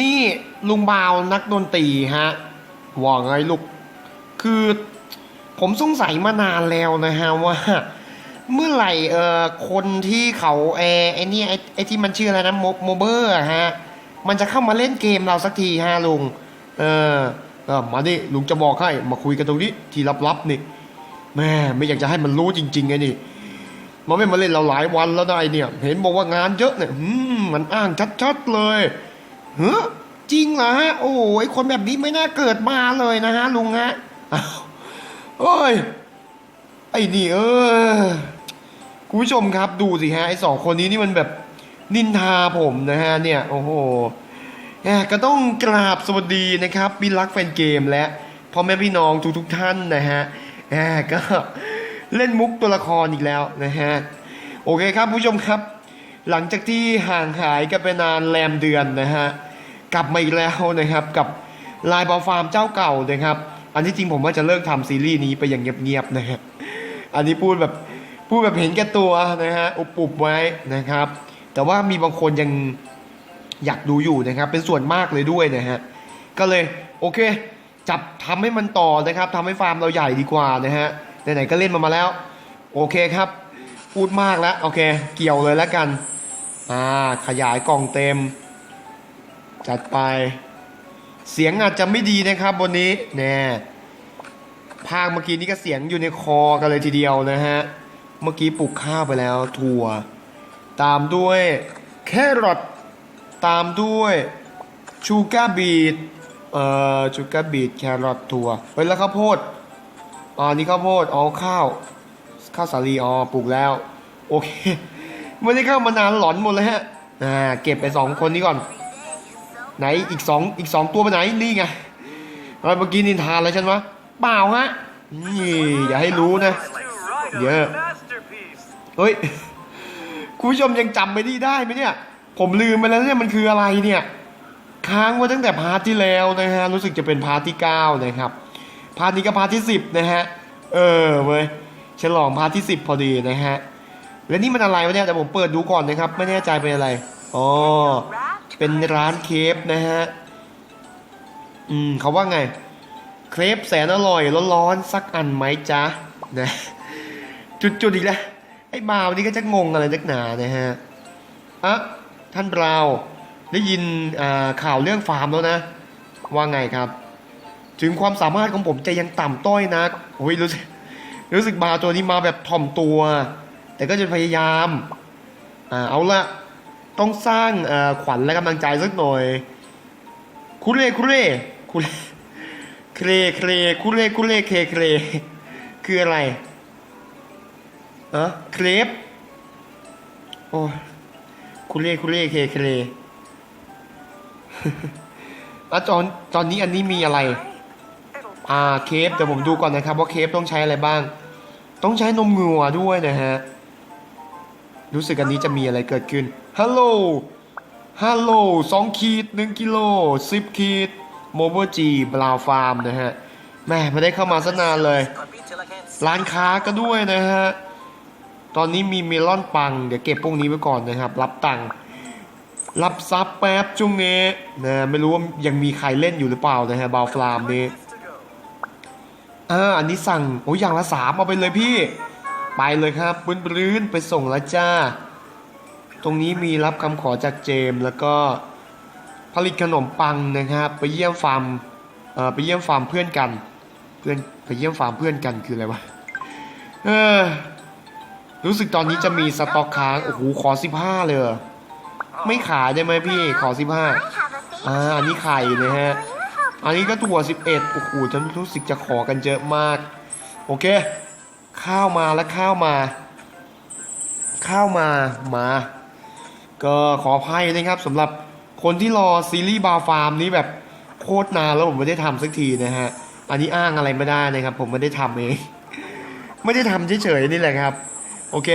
นี่ลุงบาวนักดนตรีฮะว่าไงลูก คือผมสงสัยมานานแล้วนะฮะว่า เมื่อไหร่เอ่อคนที่เขาเอไอ้นี่ไอ้ไอ้ที่มันชื่ออะไรนะโมโมเบอร์ฮะมันจะเข้ามาเล่นเกมเราสักทีฮะลุง เออเออมาดิลุงจะบอกให้มาคุยกันตรงนี้ที่ลับๆนี่แม่ไม่อยากจะให้มันรู้จริงๆไงนี่มันไม่มาเล่นเราหลายวันแล้วนะไอเนี่ย เห็นบอกว่างานเยอะเนี่ยมมันอ้างชัดๆเลย เฮ้จริงเหรอฮะ โอ้ยคนแบบนี้ไม่น่าเกิดมาเลยนะฮะลุงฮะอ้าวโอ้ย ไอ้นี่เออคุณผู้ชมครับดูสิฮะไอ้สองคนนี้นี่มันแบบนินทาผมนะฮะเนี่ย โอ้โหแหมก็ต้องกราบสวัสดีนะครับบินรักแฟนเกมและพ่อแม่พี่น้องทุกทุกท่านนะฮะแหมก็เล่นมุกตัวละครอีกแล้วนะฮะ โอเคครับผู้ชมครับ หลังจากที่ห่างหายกันไปนานแรมเดือนนะฮะกลับมาอีกแล้วนะครับกับลายบอฟาร์มเจ้าเก่านะครับ อันที่จริงผมว่าจะเลิกทำซีรีส์นี้ไปอย่างเงียบๆนะฮะอันนี้พูดแบบพูดแบบเห็นแก่ตัวนะฮะอุบปุบไว้นะครับ แต่ว่ามีบางคนยังอยากดูอยู่นะครับ เป็นส่วนมากเลยด้วยนะฮะก็เลยโอเค จับทำให้มันต่อนะครับทำให้ฟาร์มเราใหญ่ดีกว่านะฮะไหนๆก็เล่นมามาแล้ว โอเคครับ พูดมากแล้วโอเค เกี่ยวเลยแล้วกัน อ่า ขยายกล่องเต็ม จัดไป เสียงอาจจะไม่ดีนะครับบนนี้แน่ภาคเมื่อกี้นี่ก็เสียงอยู่ในคอกันเลยทีเดียวนะฮะ เมื่อกี้ปลูกข้าวไปแล้วถั่ว ตามด้วยแครอทตามด้วยชูการ์บีทเอ่อชูการ์บีทแครอทถั่วเฮ้ยแล้วข้าวโพดอ๋อนี่ข้าวโพดอ๋อข้าว ข้าวสาลีอ๋อปลูกแล้ว โอเคไม่ได้เข้ามานานหลอนหมดเลยฮะอ่าเก็บไปสองคนนี้ก่อน ไหนอีกสองอีกสองตัวไปไหนนี่ไงเมื่อกี้นินทานอะไรฉันวะเปล่าฮะนี่อย่าให้รู้นะ Too right, Yeah. a masterpiece. เฮ้ยคุณผู้ชมยังจำไม่ได้ได้ไหมเนี่ย ผมลืมไปแล้วเนี่ยมันคืออะไรเนี่ย ค้างไว้ตั้งแต่พาร์ทที่แล้วนะฮะรู้สึกจะเป็นพาร์ทที่เก้านะครับพาร์ทนี้ก็พาร์ทที่สิบนะฮะเออเว้ย ฉลองพาร์ทที่สิบพอดีนะฮะ แล้วนี่มันอะไรวะเนี่ยแต่ผมเปิดดูก่อนนะครับ ไม่แน่ใจเป็นอะไร อ๋อ เป็นร้านเคฟนะฮะ อืมเขาว่าไง เครปแสนอร่อยร้อนๆสักอันไหมจ๊ะนะจุดๆอีกแล้วไอ้บาวนี่ก็จะงงอะไรนักหนานะฮะอะท่านบราวน์ได้ยินข่าวเรื่องฟาร์มแล้วนะ ว่าไงครับ ถึงความสามารถของผมจะยังต่ำต้อยนะโอ้ยรู้สึก รู้สึกบาวตัวนี้มาแบบถ่อมตัว แต่ก็จะพยายามอ่าเอาละต้องสร้างเอ่อขวัญและกำลังใจสักหน่อย คุเรคุเรคุเรเครเครคุเรคุเรเคเครคืออะไรอะเครปโอ้ยคุเล่คุเล่เคเคเลอะตอนตอนนี้อันนี้มีอะไร อ่าเคฟเดี๋ยวผมดูก่อนนะครับว่าเคฟต้องใช้อะไรบ้าง ต้องใช้นมงัวด้วยนะฮะ รู้สึกอันนี้จะมีอะไรเกิดขึ้น ฮัลโหล ฮัลโหลสองขีดหนึ่งกิโลสิบขีดโมโบจีบราวฟาร์มนะฮะ แม่ไม่ได้เข้ามาสนานเลย ร้านค้าก็ด้วยนะฮะ ตอนนี้มีเมลอนปัง เดี๋ยวเก็บพวกนี้ไว้ก่อนนะครับ รับตังค์รับซับแป๊บจุงเนี้นะไม่รู้ว่ายังมีใครเล่นอยู่หรือเปล่านะฮะบาวฟลามนี้ อ่าอันนี้สั่งโอ้ยอย่างละสามเอาไปเลยพี่ ไปเลยครับปื้นปลื้นไปส่งแล้วจ้า ตรงนี้มีรับคำขอจากเจมส์แล้วก็ผลิตขนมปังนะครับ ไปเยี่ยมฟาร์มเอ่อไปเยี่ยมฟาร์มเพื่อนกัน เพื่อนไปเยี่ยมฟาร์มเพื่อนกันคืออะไรวะเออรู้สึกตอนนี้จะมีสต็อกค้างโอ้โหขอสิบห้าเลยเหรอไม่ขายได้ไหมพี่ขอสิบห้าอ่าอันนี้ไข่นะฮะ อันนี้ก็ถั่วสิบเอ็ดโอ้โหฉันรู้สึกจะขอกันเยอะมาก โอเค ข้าวมาแล้วข้าวมา ข้าวมา มา ก็ขออภัยนะครับสำหรับคนที่รอซีรีส์บาร์ฟาร์มนี้แบบโคตรนานแล้วผมไม่ได้ทำสักทีนะฮะ อันนี้อ้างอะไรไม่ได้นะครับ ผมไม่ได้ทำเอง ไม่ได้ทำเฉยๆนี่แหละครับ โอเค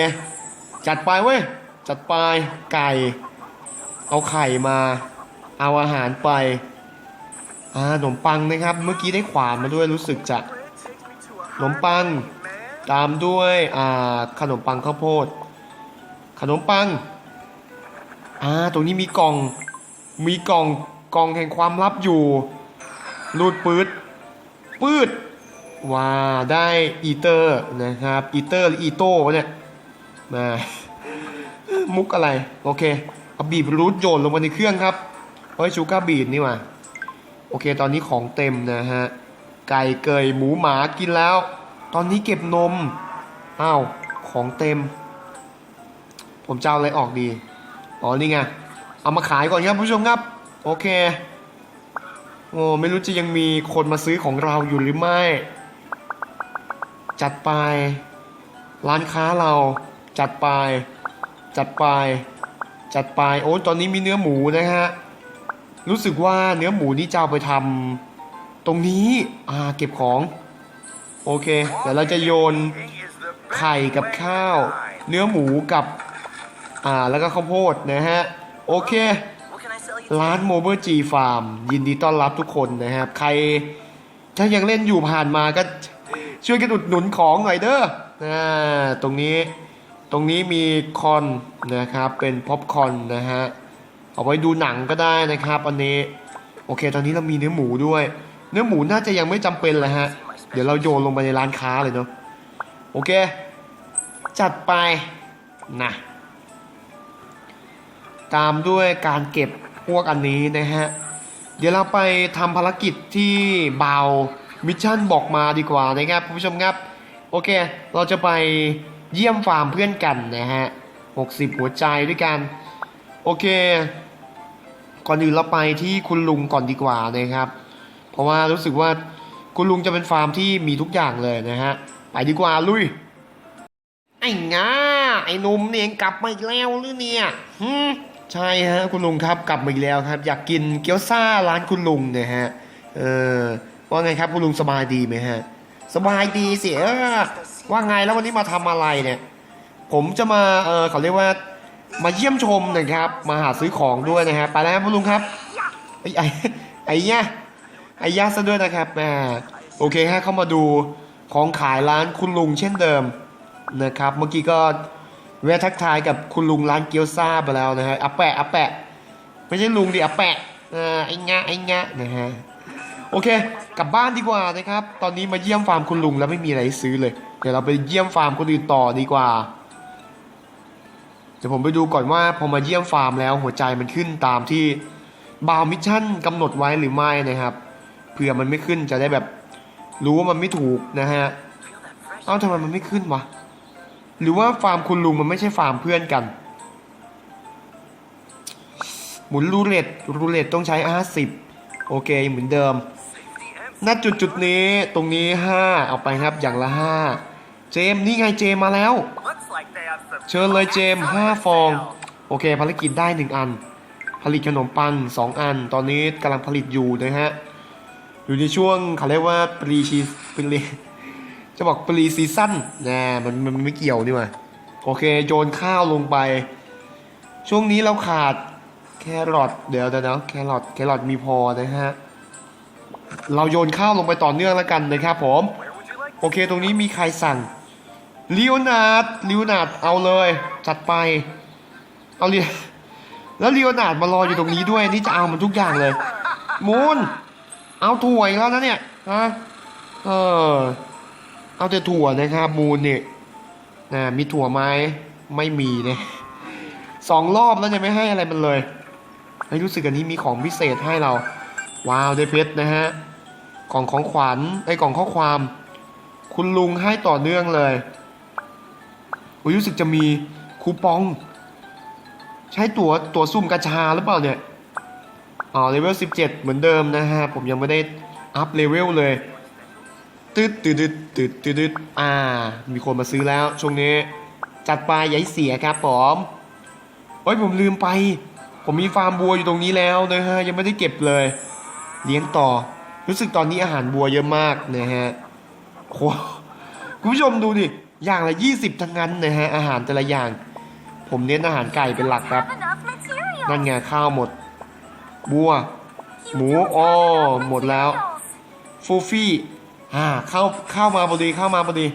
จัดไปเว้ย จัดไปไก่ เอาไข่มา เอาอาหารไป อ่าขนมปังนะครับ เมื่อกี้ได้ขวานมาด้วยรู้สึกจะขนมปังตามด้วยอ่าขนมปังข้าวโพด ขนมปังอ่าตรงนี้มีกล่องมีกล่องกล่องแห่งความลับอยู่รูดปืดปืดว้าได้อีเตอร์นะครับอีเตอร์หรืออีโต้วะเนี่ยมามุกอะไร โอเค เอาบีบรูทโยนลงมาในเครื่องครับเฮ้ยชูการ์บีดนี่ว่า โอเค ตอนนี้ของเต็มนะฮะ ไก่เกยหมูหมากินแล้ว ตอนนี้เก็บนม อ้าว ของเต็ม ผมจะเอาอะไรออกดี อ๋อ นี่ไง เอามาขายก่อนครับผู้ชมครับ โอเค โอ้ไม่รู้จะยังมีคนมาซื้อของเราอยู่หรือไม่ จัดไป ร้านค้าเรา จัดไป จัดไป จัดไป โอ้ตอนนี้มีเนื้อหมูนะฮะ รู้สึกว่าเนื้อหมูนี่จะเอาไปทำตรงนี้อ่าเก็บของ โอเค เดี๋ยวเราจะโยนไข่กับข้าว เนื้อหมูกับ อ่าแล้วก็ข้าวโพดนะฮะ โอเค ร้านโมเบอร์จีฟาร์มยินดีต้อนรับทุกคนนะครับ ใครถ้ายังเล่นอยู่ผ่านมาก็ช่วยกันอุดหนุนของหน่อยเด้ออ่าตรงนี้ ตรงนี้มีคอนนะครับ เป็นพ็อปคอนนะฮะ เอาไว้ดูหนังก็ได้นะครับอันนี้โอเค ตอนนี้เรามีเนื้อหมูด้วย เนื้อหมูน่าจะยังไม่จำเป็นเลยฮะ เดี๋ยวเราโยนลงไปในร้านค้าเลยเนาะโอเค จัดไปนะตามด้วยการเก็บพวกอันนี้นะฮะ เดี๋ยวเราไปทำภารกิจที่เบามิชชั่นบอกมาดีกว่านะครับผู้ชมครับ โอเค เราจะไปเยี่ยมฟาร์มเพื่อนกันนะฮะ 60 หัวใจด้วยกัน โอเค ก่อนอื่นเราไปที่คุณลุงก่อนดีกว่านะครับ เพราะว่ารู้สึกว่าคุณลุงจะเป็นฟาร์มที่มีทุกอย่างเลยนะฮะ ไปดีกว่าลุย ไอ้งาไอ้หนุ่มเนี่ยกลับมาอีกแล้วหรือเนี่ยฮึใช่ฮะคุณลุงครับกลับมาอีกแล้วครับ อยากกินเกี๊ยวซ่าร้านคุณลุงเนี่ยฮะ เออว่าไงครับคุณลุงสบายดีไหมฮะ สบายดีสิเออว่าไงแล้ววันนี้มาทำอะไรเนี่ย ผมจะมาเออเขาเรียกว่า มาเยี่ยมชมนะครับ มาหาซื้อของด้วยนะฮะไปแล้วครับคุณลุงครับไอ้ไอ้ไอ้ย่าไอ้ย่าซะด้วยนะครับแหมโอเคฮะเข้ามาดูของขายร้านคุณลุงเช่นเดิมนะครับ เมื่อกี้ก็แวะทักทายกับคุณลุงร้านเกี๊ยวซ่าไปแล้วนะฮะอาแปะอาแปะ ไม่ใช่ลุงดิอาแปะเออไอ้งะไอ้งะนะฮะโอเค กลับบ้านดีกว่านะครับ ตอนนี้มาเยี่ยมฟาร์มคุณลุงแล้วไม่มีอะไรซื้อเลย เดี๋ยวเราไปเยี่ยมฟาร์มคนอื่นต่อดีกว่า เดี๋ยวผมไปดูก่อนว่าพอมาเยี่ยมฟาร์มแล้วหัวใจมันขึ้นตามที่บาวมิชชั่นกำหนดไว้หรือไม่นะครับเผื่อมันไม่ขึ้นจะได้แบบรู้ว่ามันไม่ถูกนะฮะเอ้าทำไมมันไม่ขึ้นวะหรือว่าฟาร์มคุณลุงมันไม่ใช่ฟาร์มเพื่อนกัน หมุนรูเล็ตรูเล็ตต้องใช้ 50 โอเคเหมือนเดิมณจุดจุดนี้ตรงนี้ 5 เอาไปครับอย่างละ 5 เจมนี่ไงเจมมาแล้ว เชิญเลยเจมส์5ฟอง โอเคภารกิจได้1อัน ผลิตขนมปัง2อัน ตอนนี้กำลังผลิตอยู่นะฮะ อยู่ในช่วงเขาเรียกว่าปรีชีปรีจะบอกปรีซีซั่นนะมันมันไม่เกี่ยวนี่หว่าโอเคโยนข้าวลงไป ช่วงนี้เราขาดแครอทเดี๋ยวเดี๋ยวแครอทแครอทมีพอนะฮะ เราโยนข้าวลงไปต่อเนื่องแล้วกันนะครับผม โอเคตรงนี้มีใครสั่ง ลิโอนาร์ดลิโอนาร์ดเอาเลย จัดไป เอาเรียแล้วลิโอนาร์ดมารออยู่ตรงนี้ด้วย นี่จะเอามันทุกอย่างเลย มูนเอาถั่วอีกแล้วนะเนี่ยฮะเออ เอาแต่ถั่วนะครับมูนเนี่ยนะมีถั่วไหมไม่มีเนี่ยสองรอบแล้วยังไม่ให้อะไรมันเลยเฮ้ยรู้สึกอันนี้มีของพิเศษให้เรา ว้าวได้เพชรนะฮะกล่องของขวัญไอ้กล่องข้อความ คุณลุงให้ต่อเนื่องเลย ยรู้สึกจะมีคูปอง ใช้ตั๋วตั๋วซุ่มกระชาหรือเปล่าเนี่ยอ๋อเลเวล17 เหมือนเดิมนะฮะ ผมยังไม่ได้อัพเลเวลเลยตืดตืดตืดตืดตืดตืดอ่า มีคนมาซื้อแล้ว ช่วงนี้ จัดไปอย่าให้เสียครับผมโอ้ยผมลืมไป ผมมีฟาร์มบัวอยู่ตรงนี้แล้วนะฮะ ยังไม่ได้เก็บเลย เลี้ยงต่อ รู้สึกตอนนี้อาหารบัวเยอะมากนะฮะโหคุณผู้ชมดูดิ อย่างละ 20 ทั้งนั้นนะฮะอาหารแต่ละอย่าง ผมเน้นอาหารไก่เป็นหลักครับ have enough materials. นั่นไงข้าวหมด บัว หมูอ้อหมดแล้วฟูฟี่อ่าเข้าเข้ามาพอดีเข้ามาพอดี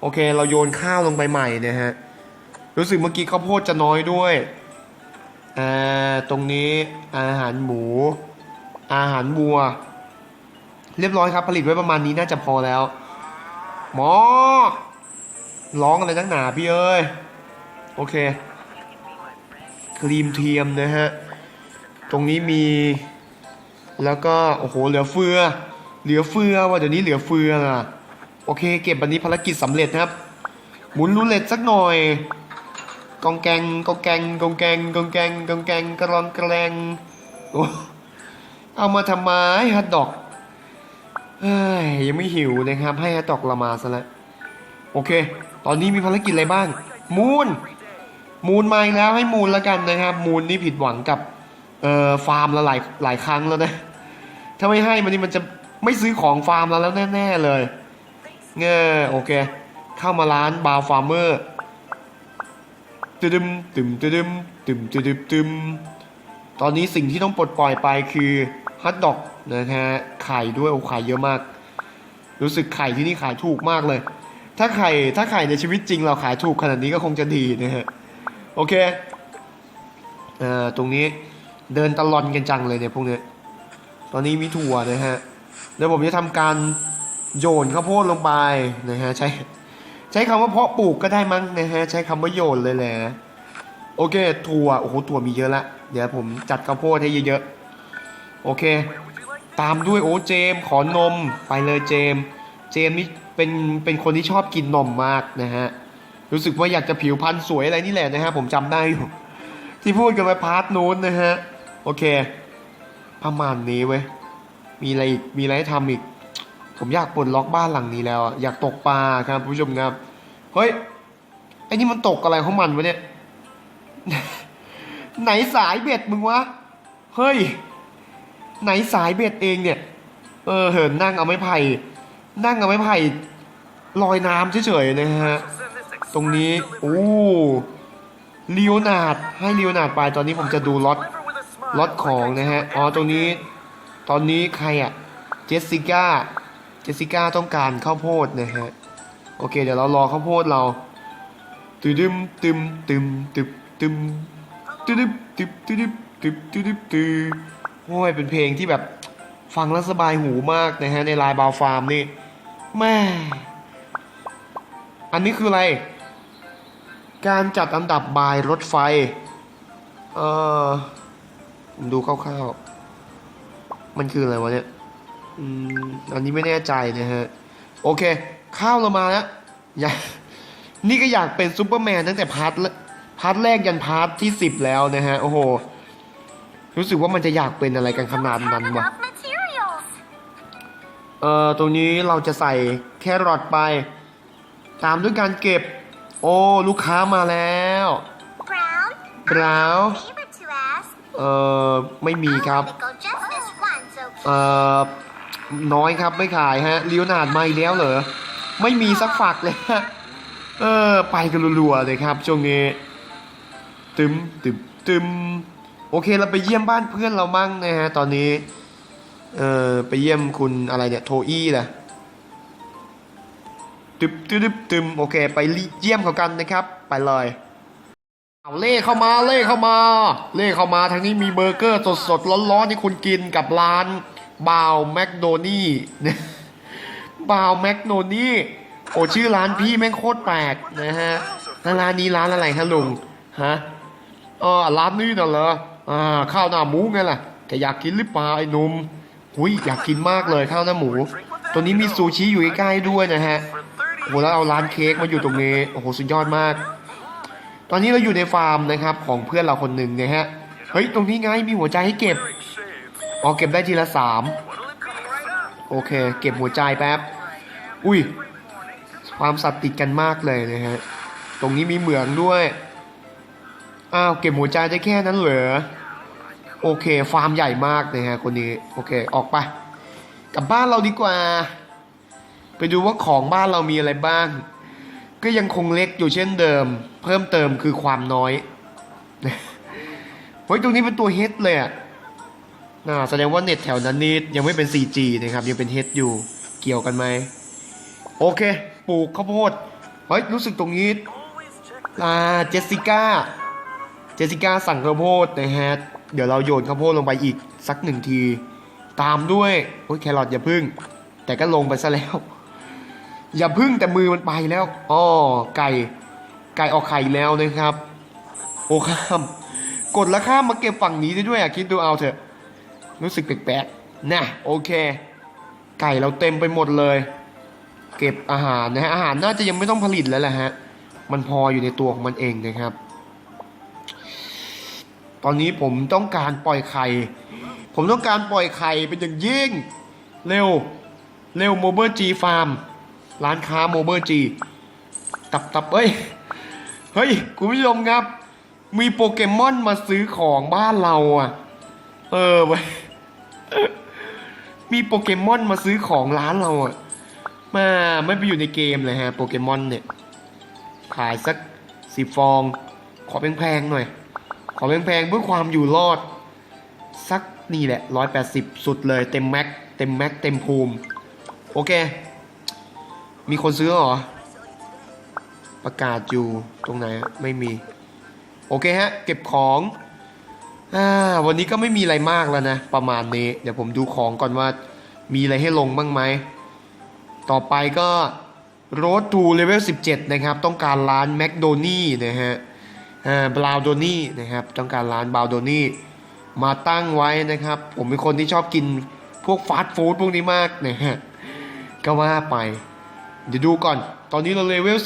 โอเค เราโยนข้าวลงไปใหม่นะฮะรู้สึกเมื่อกี้ข้าวโพดจะน้อยด้วยอ่าตรงนี้อาหารหมู อาหารวัว เรียบร้อยครับผลิตไว้ประมาณนี้น่าจะพอแล้ว หมอ ร้องอะไรนักหนาพี่เอ้ย โอเค ครีมเทียมนะฮะ ตรงนี้มี แล้วก็ โอ้โห เหลือเฟือ เหลือเฟือว่ะเดี๋ยวนี้เหลือเฟืออะ โอเค เก็บวันนี้ภารกิจสำเร็จนะครับ หมุนรูเล็ตสักหน่อย กองแกง กองแกง กองแกง กองแกง กองแกง กระรอนกระแรงโอ้เอามาทำไมฮัทดอกเอ้ยยังไม่หิวนะครับ ให้ฮัทดอกเรามาซะแล้ว โอเค ตอนนี้มีภารกิจอะไรบ้าง มูน มูนมาอีกแล้วให้มูนแล้วกันนะครับ มูนนี่ผิดหวังกับเอ่อฟาร์มละหลายหลายครั้งแล้วนะ ถ้าไม่ให้มันนี่มันจะไม่ซื้อของฟาร์มเราแล้วแน่ ๆ เลย เงอโอเค เข้ามาร้านบาร์ฟาร์เมอร์ตึมตึมตึมตึมตึมตึมตึมตอนนี้สิ่งที่ต้องปลดปล่อยไปคือฮัทดอกนะฮะไข่ด้วยโอ้ไข่เยอะมาก รู้สึกไข่ที่นี่ขายถูกมากเลย ถ้าไข่ถ้าไข่ในชีวิตจริงเราขายถูกขนาดนี้ก็คงจะดีนะฮะ โอเค เอ่อ ตรงนี้เดินตลอนกันจังเลยเนี่ยพวกเนี้ย ตอนนี้มีถั่วนะฮะ เดี๋ยวผมจะทำการโยนข้าวโพดลงไปนะฮะ ใช้ใช้คำว่าเพาะปลูกก็ได้มั้งนะฮะ ใช้คำว่าโยนเลยแหละโอเค ถั่ว โอ้โห ถั่วมีเยอะละ เดี๋ยวผมจัดข้าวโพดให้เยอะๆ โอเค ตามด้วยโอ้เจม ขอนม ไปเลยเจมส์ เจมนี่เป็นเป็นคนที่ชอบกินนมมากนะฮะ รู้สึกว่าอยากจะผิวพรรณสวยอะไรนี่แหละนะฮะ ผมจำได้อยู่ ที่พูดกันไปพาร์ทนู้นนะฮะ โอเค ประมาณนี้เว้ย มีอะไรอีก มีอะไรให้ทำอีก ผมอยากปลดล็อกบ้านหลังนี้แล้วอะอยากตกปลาครับผู้ชมครับ เฮ้ย ไอ้นี่มันตกอะไรของมันวะเนี่ย ไหนสายเบ็ดมึงวะ เฮ้ย ไหนสายเบ็ดเองเนี่ย เออ เหินนั่งเอาไม้ไผ่ นั่งเอาไม้ไผ่ลอยน้ำเฉยๆนะฮะ ตรงนี้ โอ้ลีโอนาดให้ลีโอนาดไปตอนนี้ผมจะดูล็อตล็อตของนะฮะ อ๋อ ตรงนี้ ตอนนี้ใครอะเจสสิก้า เจสสิก้าต้องการข้าวโพดนะฮะ โอเค เดี๋ยวเรารอข้าวโพดเราตึมตึมตึมตึมตึมตึมตึมตึมตึมตึมตึมตึมโอ้ยเป็นเพลงที่แบบฟังแล้วสบายหูมากนะฮะในลายบาวฟาร์มนี่ แม่ อันนี้คืออะไร การจัดอันดับบายรถไฟ เออดูคร่าวๆ มันคืออะไรวะเนี่ย อืม อันนี้ไม่แน่ใจนะฮะ โอเค ข้าวเรามาแล้วอยากนี่ก็อยากเป็นซูเปอร์แมนตั้งแต่พาร์ทแรพาร์ทแรกยันพาร์ทที่สิบแล้วนะฮะ โอ้โห รู้สึกว่ามันจะอยากเป็นอะไรกันขนาดนั้นวะ เอ่อตรงนี้เราจะใส่แครอทไป ตามด้วยการเก็บ โอ้ลูกค้ามาแล้ว Brown. บราว Favor to ask. เอ่อไม่มีครับ Pickle just this once, okay? เอ่อน้อยครับไม่ขายฮะลีโอนาร์ดมาอีกแล้วเหรอ ไม่มีสักฝักเลยฮะเออไปกันรัวๆเลยครับช่วงนี้ตึมตึมตึมโอเคเราไปเยี่ยมบ้านเพื่อนเรามั่งนะฮะตอนนี้ เออไปเยี่ยมคุณอะไรเนี่ย โทอี้แหละตึมตึมตึมโอเค ไปเยี่ยมเขากันนะครับ ไปเลยเอาเล่เข้ามาเล่เข้ามา เล่เข้ามาทางนี้มีเบอร์เกอร์สดสดๆร้อนๆที่คุณกินกับร้านบาวแมคโดนี่บาวแมคโดนี่โอ้ชื่อร้านพี่แม่งโคตรแปลกนะฮะแล้วร้านนี้ร้านอะไรฮะลุงฮะอ๋อร้านนี้น่ะเหรออ่าข้าวหน้าหมูไงล่ะแกอยากกินหรือเปล่าไอ้หนุ่ม หุยอยากกินมากเลยข้าวหน้าหมู ตัวนี้มีซูชิอยู่ใกล้ๆด้วยนะฮะโอ้โหแล้วเอาร้านเค้กมาอยู่ตรงนี้โอ้โหสุดยอดมาก ตอนนี้เราอยู่ในฟาร์มนะครับของเพื่อนเราคนหนึ่งนะฮะเฮ้ยตรงนี้ไงมีหัวใจให้เก็บอ๋อเก็บได้ทีละสามโอเค เก็บหัวใจแป๊บอุ้ยความสัตว์ติดกันมากเลยนะฮะตรงนี้มีเหมืองด้วยอ้าวเก็บหัวใจได้แค่นั้นเหรอ โอเค ฟาร์มใหญ่มากนะฮะคนนี้ โอเค ออกไป กลับบ้านเราดีกว่า ไปดูว่าของบ้านเรามีอะไรบ้าง ก็ยังคงเล็กอยู่เช่นเดิม เพิ่มเติมคือความน้อยเฮ้ยตรงนี้เป็นตัวเฮดเลยอะน่าแสดงว่าเน็ตแถวนั้นนี่ยังไม่เป็น 4G นะครับ ยังเป็นเฮดอยู่ เกี่ยวกันไหม โอเค ปลูกข้าวโพด เฮ้ย รู้สึกตรงนี้อ่าเจสสิก้า เจสสิก้าสั่งข้าวโพดนะฮะ เดี๋ยวเราโยนข้าวโพดลงไปอีกสักหนึ่งที ตามด้วยโอ้ยแครอทอย่าพึ่ง แต่ก็ลงไปซะแล้ว อย่าพึ่งแต่มือมันไปแล้วอ๋อไก่ ไก่ออกไข่แล้วนะครับ โอ้ข้าม กดแล้วข้ามมาเก็บฝั่งนี้ได้ด้วยอะคิดดูเอาเถอะ รู้สึกแปลกๆนะโอเค ไก่เราเต็มไปหมดเลย เก็บอาหารนะฮะอาหารน่าจะยังไม่ต้องผลิตแล้วแหละฮะมันพออยู่ในตัวของมันเองนะครับ ตอนนี้ผมต้องการปล่อยไข่ ผมต้องการปล่อยไข่เป็นอย่างยิ่ง เร็ว เร็วโมเบอร์จีฟาร์ม ร้านค้าโมเบอร์จี ตับตับเอ้ย เฮ้ย คุณผู้ชมครับ มีโปเกมอนมาซื้อของบ้านเราอะ เออเว้ยมีโปเกมอนมาซื้อของร้านเราอะ มาไม่ไปอยู่ในเกมเลยฮะ โปเกมอนเนี่ย ขายสักสิบฟอง ขอแพงๆหน่อย ขอแพงๆเพื่อความอยู่รอด สักนี่แหละร้อยแปดสิบสุดเลยเต็มแม็กเต็มแม็กเต็มภูมิ โอเค มีคนซื้อหรอ ประกาศอยู่ตรงไหนไม่มี โอเคฮะ เก็บของอ่าวันนี้ก็ไม่มีอะไรมากแล้วนะ ประมาณนี้ เดี๋ยวผมดูของก่อนว่ามีอะไรให้ลงบ้างไหม ต่อไปก็ Road to Level 17 นะครับ ต้องการร้านแมคโดนี่นะฮะ บราวโดนี่นะครับต้องการร้านบราวโดนี่มาตั้งไว้นะครับ ผมเป็นคนที่ชอบกินพวกฟาสต์ฟู้ดพวกนี้มากนะฮะก็ว่าไป เดี๋ยวดูก่อน ตอนนี้เราเลเวล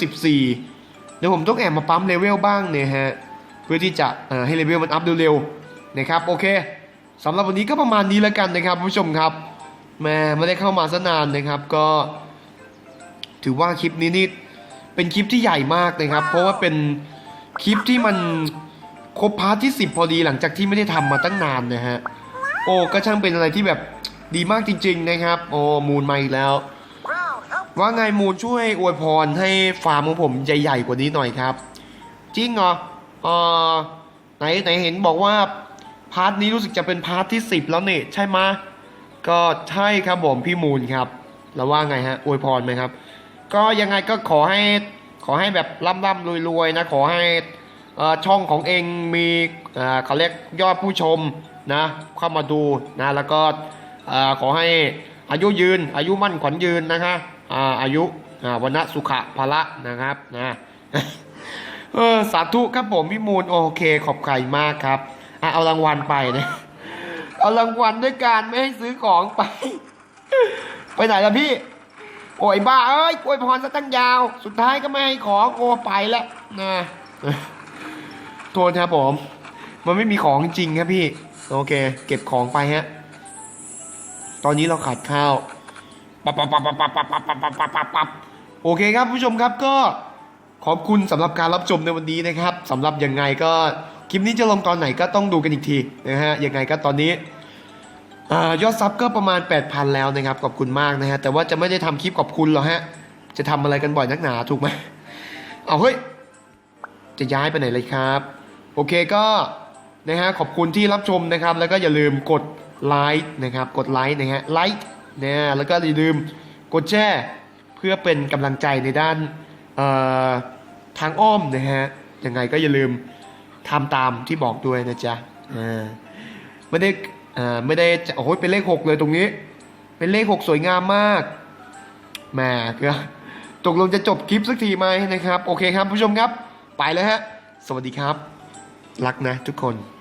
14 เดี๋ยวผมต้องแอบมาปั๊มเลเวลบ้างเนี่ยฮะเพื่อที่จะให้เลเวลมันอัพเร็วๆนะครับโอเคสำหรับวันนี้ก็ประมาณนี้แล้วกันนะครับผู้ชมครับแม่ไม่ได้เข้ามาซะนานนะครับก็ ถือว่าคลิปนี้นี่เป็นคลิปที่ใหญ่มากนะครับ เพราะว่าเป็น คลิปที่มันครบพาร์ทที่ 10 พอดีหลังจากที่ไม่ได้ทำมาตั้งนานนะฮะ โอ้ก็ช่างเป็นอะไรที่แบบดีมากจริง ๆ นะครับ โอ้มูลมาอีกแล้ว Ground, help! ว่าไงมูลช่วยอวยพรให้ฟาร์มของผมใหญ่ๆกว่านี้หน่อยครับ จริงเหรอเออไหนไหนเห็นบอกว่าพาร์ทนี้รู้สึกจะเป็นพาร์ทที่ 10 แล้วเนี่ยใช่ไหมะก็ใช่ครับผมพี่มูลครับ แล้วว่าไงฮะอวยพรไหมครับ ก็ยังไงก็ขอให้ ขอให้แบบร่ำๆรวยๆนะขอให้ช่องของเองมีเอ่อเขาเรียกยอดผู้ชมนะเข้ามาดูนะแล้วก็ขอให้อายุยืน อายุมั่นขวัญยืนนะคะอายุวันนะสุขะภละนะครับนะเออสาธุครับผมพี่มูลโอเคขอบใจมากครับเอารางวัลไปนะเอารางวัลด้วยการไม่ให้ซื้อของไป ไปไหนล่ะพี่ โอ้ยบ้าเอ้ยอวยพรซะตั้งยาว สุดท้ายก็ไม่ให้ของโอไปแล้วนะโทษครับผม มันไม่มีของจริงครับพี่ โอเค เก็บของไปฮะ ตอนนี้เราขาดข้าวปับปับปับปับปับปับปับปับปับปับปับปับโอเคครับผู้ชมครับก็ขอบคุณสำหรับการรับชมในวันนี้นะครับสำหรับยังไงก็คลิปนี้จะลงตอนไหนก็ต้องดูกันอีกทีนะฮะยังไงก็ตอนนี้ ยอดซับก็ประมาณ 8,000 แล้วนะครับ ขอบคุณมากนะฮะ แต่ว่าจะไม่ได้ทำคลิปขอบคุณหรอกฮะ จะทำอะไรกันบ่อยนักหนาถูกไหมเอาเฮ้ย จะย้ายไปไหนเลยครับ โอเคก็นะฮะขอบคุณที่รับชมนะครับ แล้วก็อย่าลืมกดไลค์นะครับ กดไลค์นะฮะไลค์นะแล้วก็อย่าลืมกดแชร์เพื่อเป็นกำลังใจในด้านทางอ้อมนะฮะยังไงก็อย่าลืมทำตามที่บอกด้วยนะจ๊ะอ่าไม่ได้ อ่าไม่ได้โอ้โหเป็นเลขหกเลยตรงนี้ เป็นเลขหกสวยงามมากแหมก็ตกลงจะจบคลิปสักทีไหมนะครับ โอเคครับผู้ชมครับ ไปแล้วฮะ สวัสดีครับ รักนะทุกคน